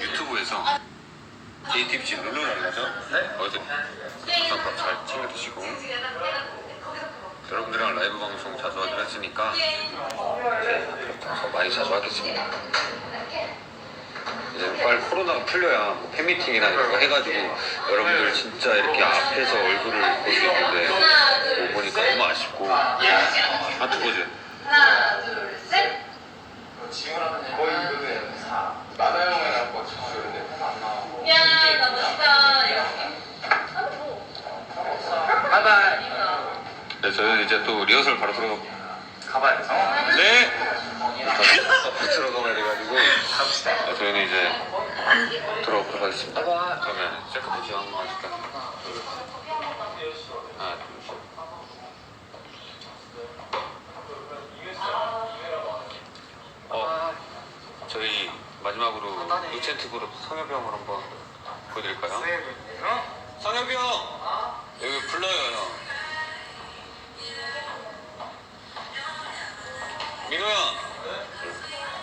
유튜브에서 JTBC 룰루랄라죠? 네? 어제 밥잘 챙겨 드시고 여러분들이랑 라이브 방송 자주 하기로 했으니까 이제 더 많이 자주 하겠습니다. 이제 빨리 코로나가 풀려야 뭐 팬미팅이나 이런 거 해가지고 여러분들 진짜 이렇게 앞에서 얼굴을 볼 수 있는데 못 보니까 너무 아쉽고 하트 보즈 하나, 둘, 셋. 거의 이거는 나나 형이랑 뭐 치는데 안 나오고. 야, 나 멋있다. 이거. 하나 뭐. 바이바이. 네, 저희는 이제 또 리허설 바로 들어가 가봐야 돼서. 네! 들어가야 돼가지고 갑시다. 네, 저희는 이제 들어가도록 하겠습니다 그러면 셀카부지 한번 해줄까? 하나 어, 저희 마지막으로 루첸트 그룹 성엽이 형을 한번 보여드릴까요?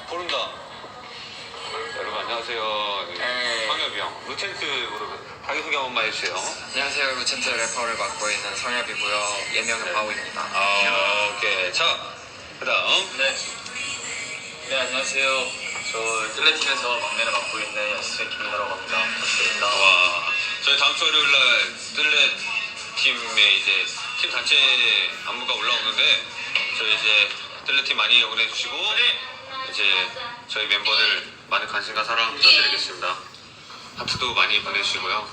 부른다 여러분 안녕하세요 네. 성엽이 형 루첸트 그룹 자기소개 한 번만 해주세요 안녕하세요. 루첸트 래퍼를 맡고 있는 성엽이고요. 예명은 바우입니다. 아 오케이 자 그 다음 네. 네, 안녕하세요. 저 뜰레팀에서 막내를 맡고 있는 연습생 김민호라고 합니다. 부탁드립니다. 와 저희 다음 주 월요일날 뜰렛 팀의 이제 팀 단체 안무가 올라오는데 저희 이제 뜰렛 팀 많이 응원해 주시고 이제 저희 멤버들 많은 관심과 사랑 부탁드리겠습니다. 하트도 많이 보내주시고요